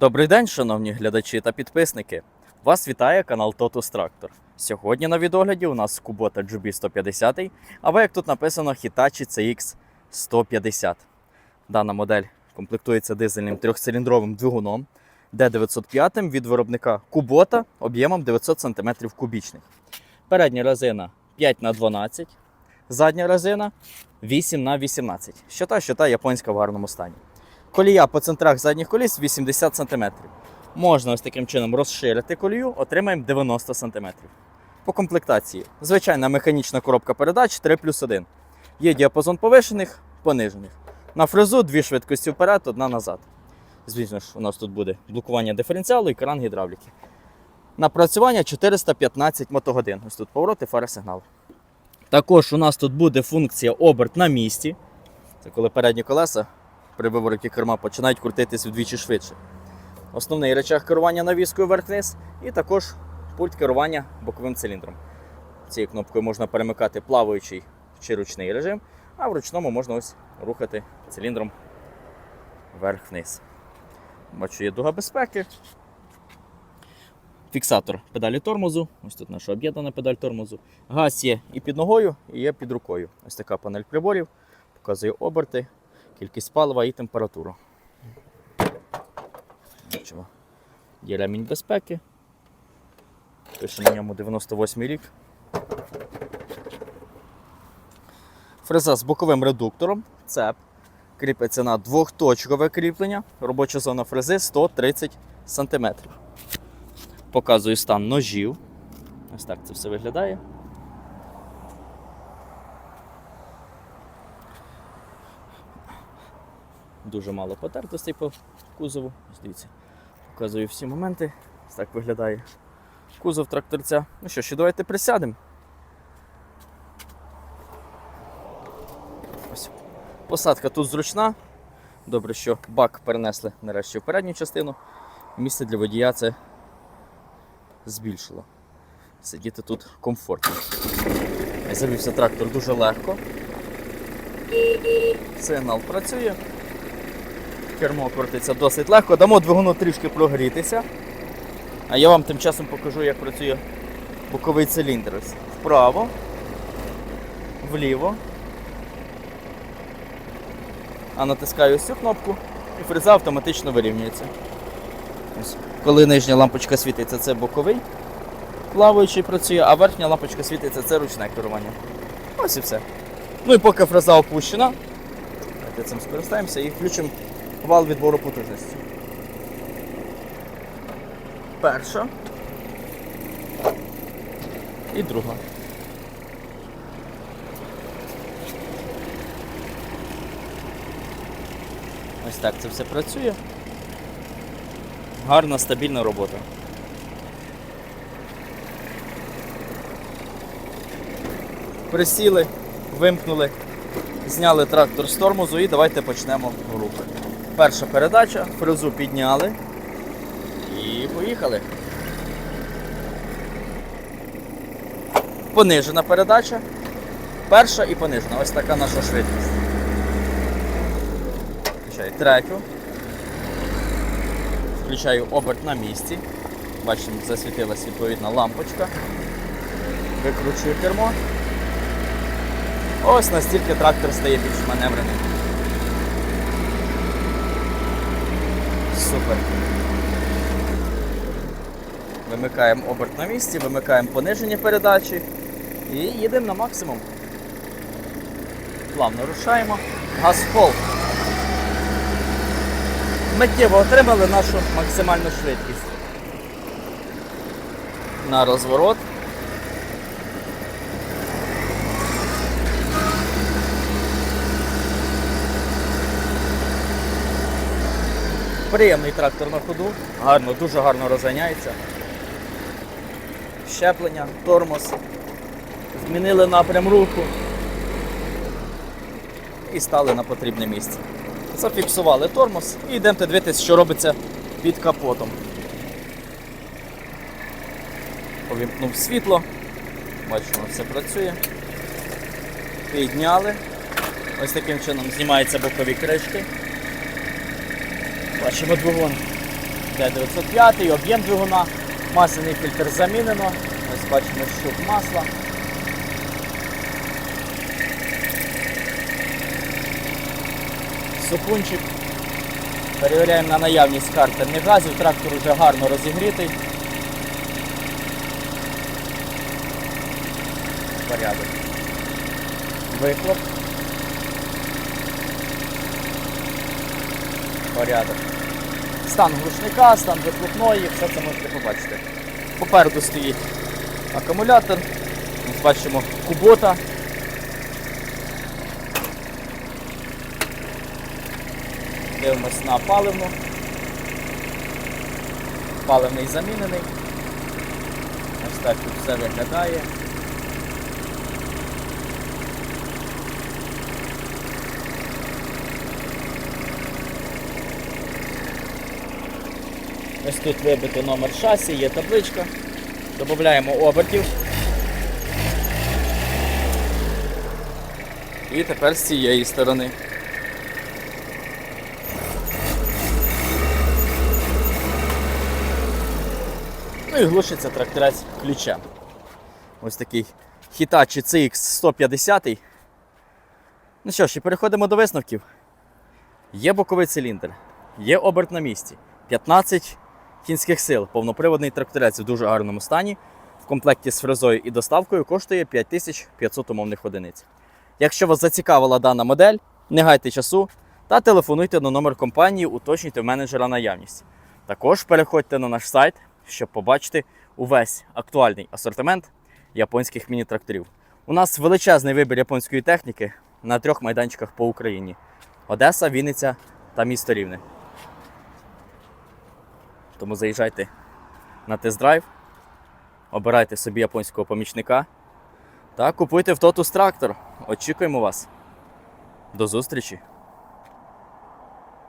Добрий день, шановні глядачі та підписники. Вас вітає канал Totus Tractor. Сьогодні на відогляді у нас Kubota GB 150, або як тут написано Hitachi CX 150. Дана модель комплектується дизельним трьохциліндровим двигуном D905 від виробника Kubota об'ємом 900 см кубічних. Передня резина 5х12, задня резина 8х18. Що та, що та японська в гарному стані. Колія по центрах задніх коліс 80 см. Можна ось таким чином розширити колію, отримаємо 90 см. По комплектації. Звичайна механічна коробка передач 3 плюс 1. Є діапазон повишених, понижених. На фрезу дві швидкості вперед, одна назад. Звісно ж, у нас тут буде блокування диференціалу і кран гідравліки. Напрацювання 415 мотогодин. Ось тут повороти, фари сигнал. Також у нас тут буде функція оберт на місці. Це коли передні колеса при вивороті керма починають крутитись вдвічі швидше. Основний речах керування навіскою вверх-вниз і також пульт керування боковим циліндром. Цією кнопкою можна перемикати плаваючий чи ручний режим, а в ручному можна ось рухати циліндром вверх-вниз. Бачу, є дуга безпеки. Фіксатор педалі тормозу. Ось тут наша об'єднана педаль тормозу. Газ є і під ногою, і є під рукою. Ось така панель приборів. Показує оберти, кількість палива і температуру. Бачимо. Є ремінь безпеки. Пише на ньому 98 рік. Фреза з боковим редуктором. Цеп. Кріпиться на двохточкове кріплення. Робоча зона фрези 130 см. Показую стан ножів. Ось так це все виглядає. Дуже мало потертостей по кузову. Дивіться, показую всі моменти. Так виглядає кузов тракторця. Ну що, ще давайте присядемо. Посадка тут зручна. Добре, що бак перенесли нарешті в передню частину. Місце для водія це збільшило. Сидіти тут комфортно. Завівся трактор дуже легко. Сигнал працює. Кермо крутиться досить легко. Дамо двигуну трішки прогрітися. А я вам тим часом покажу, як працює боковий циліндр. Вправо, вліво. А натискаю ось цю кнопку і фреза автоматично вирівнюється. Ось. Коли нижня лампочка світиться, це боковий плаваючий працює, а верхня лампочка світиться, це ручне керування. Ось і все. Ну і поки фреза опущена, давайте цим скористаємося і включимо вал відбору потужності. Перша. І друга. Ось так це все працює. Гарна, стабільна робота. Присіли, вимкнули, зняли трактор з тормозу і давайте почнемо рух. Перша передача, фрезу підняли і поїхали. Понижена передача. Перша і понижена. Ось така наша швидкість. Включаю третю. Включаю оберт на місці. Бачимо, засвітилась відповідна лампочка. Викручую кермо. Ось настільки трактор стає більш маневреним. Супер. Вимикаємо оберт на місці, вимикаємо пониження передачі і їдемо на максимум. Плавно рушаємо. Газ в пол. Миттєво отримали нашу максимальну швидкість. На розворот. Приємний трактор на ходу, гарно, дуже гарно розганяється. Щеплення, тормоз. Змінили напрям руху і стали на потрібне місце. Зафіксували тормоз і йдемо дивитися, що робиться під капотом. Повімкнув світло, бачимо, все працює. Підняли. Ось таким чином знімаються бокові кришки. Бачимо двигун Д905, об'єм двигуна, масляний фільтр замінено. Ось бачимо щуп масла. Супунчик. Перевіряємо на наявність картерних газів. Трактор вже гарно розігрітий. Порядок. Вихлоп. Порядок. Стан глушника, стан вихлопної, все це можете побачити. Попереду стоїть акумулятор. Ось бачимо кубота. Дивимось на паливну. Паливний замінений. Ось так тут все виглядає. Ось тут вибито номер шасі, є табличка. Додаємо обертів. І тепер з цієї сторони. Ну і глушиться тракторець ключем. Ось такий Hitachi CX 150. Ну що ж, і переходимо до висновків. Є боковий циліндр, є оберт на місці, 15 кінських сил, повноприводний тракторець в дуже гарному стані. В комплекті з фрезою і доставкою коштує 5500 умовних одиниць. Якщо вас зацікавила дана модель, не гайте часу та телефонуйте на номер компанії, уточнюйте в менеджера наявність. Також переходьте на наш сайт, щоб побачити увесь актуальний асортимент японських міні-тракторів. У нас величезний вибір японської техніки на трьох майданчиках по Україні: Одеса, Вінниця та місто Рівне. Тому заїжджайте на тест-драйв, обирайте собі японського помічника та купуйте в Totus трактор. Очікуємо вас. До зустрічі!